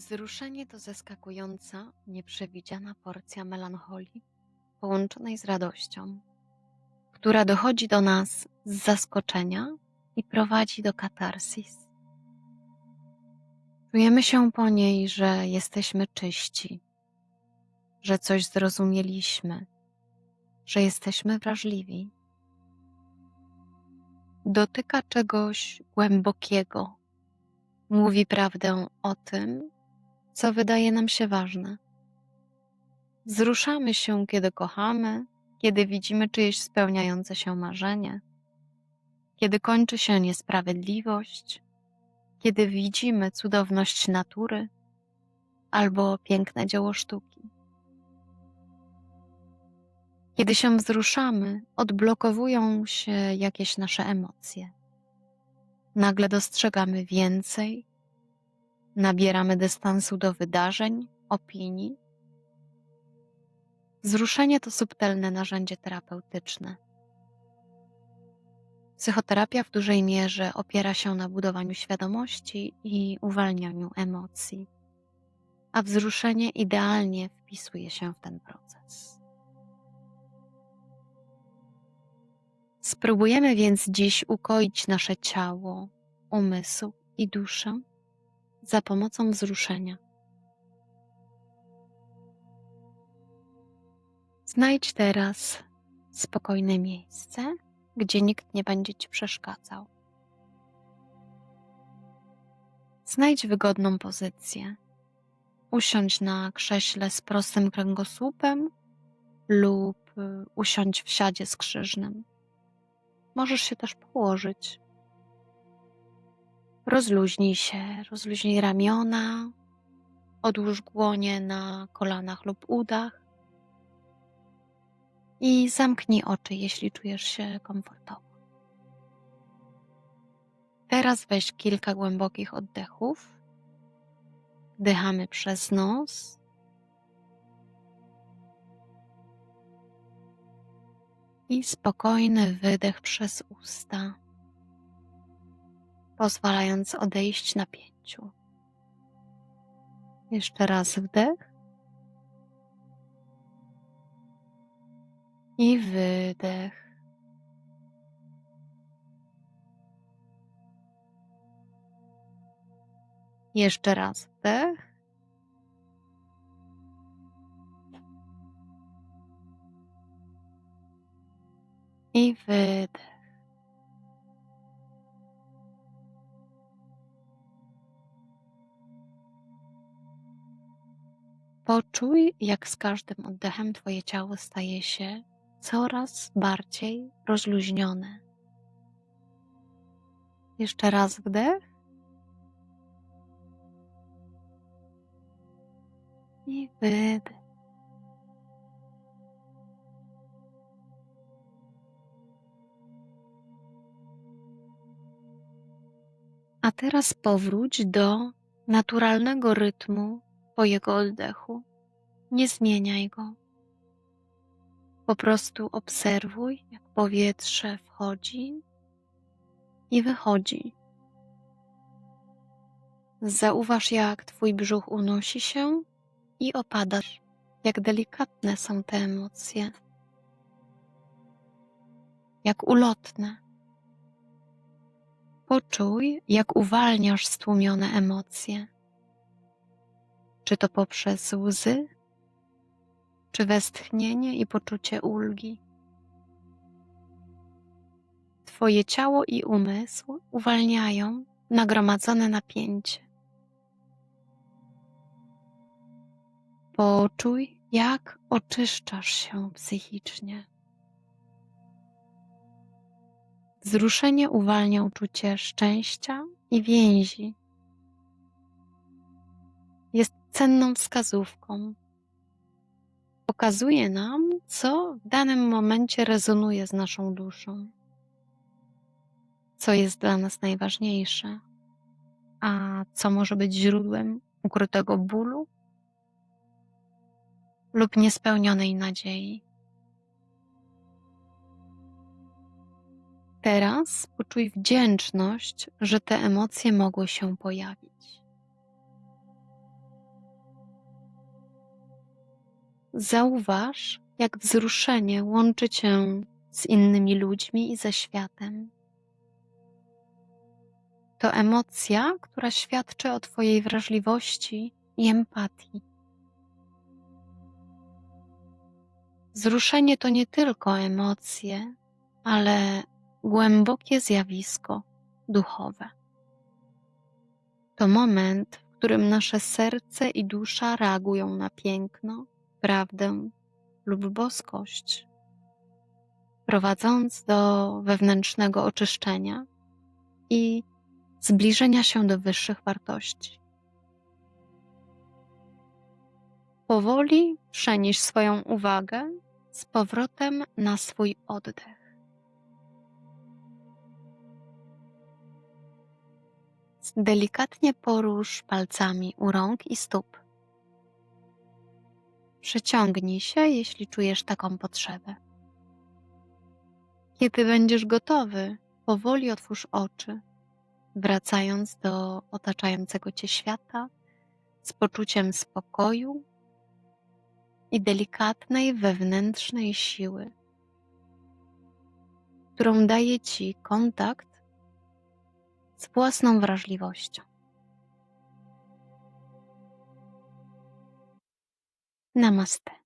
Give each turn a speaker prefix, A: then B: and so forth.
A: Wzruszenie to zaskakująca, nieprzewidziana porcja melancholii połączonej z radością, która dochodzi do nas z zaskoczenia i prowadzi do katarsis. Czujemy się po niej, że jesteśmy czyści, że coś zrozumieliśmy, że jesteśmy wrażliwi. Dotyka czegoś głębokiego, mówi prawdę o tym, co wydaje nam się ważne. Wzruszamy się, kiedy kochamy, kiedy widzimy czyjeś spełniające się marzenie, kiedy kończy się niesprawiedliwość, kiedy widzimy cudowność natury albo piękne dzieło sztuki. Kiedy się wzruszamy, odblokowują się jakieś nasze emocje. Nagle dostrzegamy więcej, nabieramy dystansu do wydarzeń, opinii. Wzruszenie to subtelne narzędzie terapeutyczne. Psychoterapia w dużej mierze opiera się na budowaniu świadomości i uwalnianiu emocji, a wzruszenie idealnie wpisuje się w ten proces. Spróbujemy więc dziś ukoić nasze ciało, umysł i duszę za pomocą wzruszenia. Znajdź teraz spokojne miejsce, gdzie nikt nie będzie ci przeszkadzał. Znajdź wygodną pozycję. Usiądź na krześle z prostym kręgosłupem lub y, usiądź w siadzie skrzyżnym. Możesz się też położyć. Rozluźnij się, rozluźnij ramiona, odłóż dłonie na kolanach lub udach i zamknij oczy, jeśli czujesz się komfortowo. Teraz weź kilka głębokich oddechów. Wdychamy przez nos. I spokojny wydech przez usta pozwalając odejść napięciu. Jeszcze raz wdech i wydech. Jeszcze raz wdech. I wydech. Poczuj, jak z każdym oddechem Twoje ciało staje się coraz bardziej rozluźnione. Jeszcze raz wdech. I wydech. A teraz powróć do naturalnego rytmu Twojego oddechu. Nie zmieniaj go. Po prostu obserwuj, jak powietrze wchodzi i wychodzi. Zauważ, jak Twój brzuch unosi się i opada, jak delikatne są te emocje, jak ulotne. Poczuj, jak uwalniasz stłumione emocje czy to poprzez łzy, czy westchnienie i poczucie ulgi. Twoje ciało i umysł uwalniają nagromadzone napięcie. Poczuj, jak oczyszczasz się psychicznie. Wzruszenie uwalnia uczucie szczęścia i więzi. Jest cenną wskazówką. Pokazuje nam, co w danym momencie rezonuje z naszą duszą, co jest dla nas najważniejsze, a co może być źródłem ukrytego bólu lub niespełnionej nadziei. Teraz poczuj wdzięczność, że te emocje mogły się pojawić. Zauważ, jak wzruszenie łączy cię z innymi ludźmi i ze światem. To emocja, która świadczy o Twojej wrażliwości i empatii. Wzruszenie to nie tylko emocje, ale głębokie zjawisko duchowe. To moment, w którym nasze serce i dusza reagują na piękno, prawdę lub boskość, prowadząc do wewnętrznego oczyszczenia i zbliżenia się do wyższych wartości. Powoli przenieś swoją uwagę z powrotem na swój oddech. Delikatnie porusz palcami u rąk i stóp. Przeciągnij się, jeśli czujesz taką potrzebę. Kiedy będziesz gotowy, powoli otwórz oczy, wracając do otaczającego cię świata z poczuciem spokoju i delikatnej wewnętrznej siły, którą daje ci kontakt z własną wrażliwością. Namaste.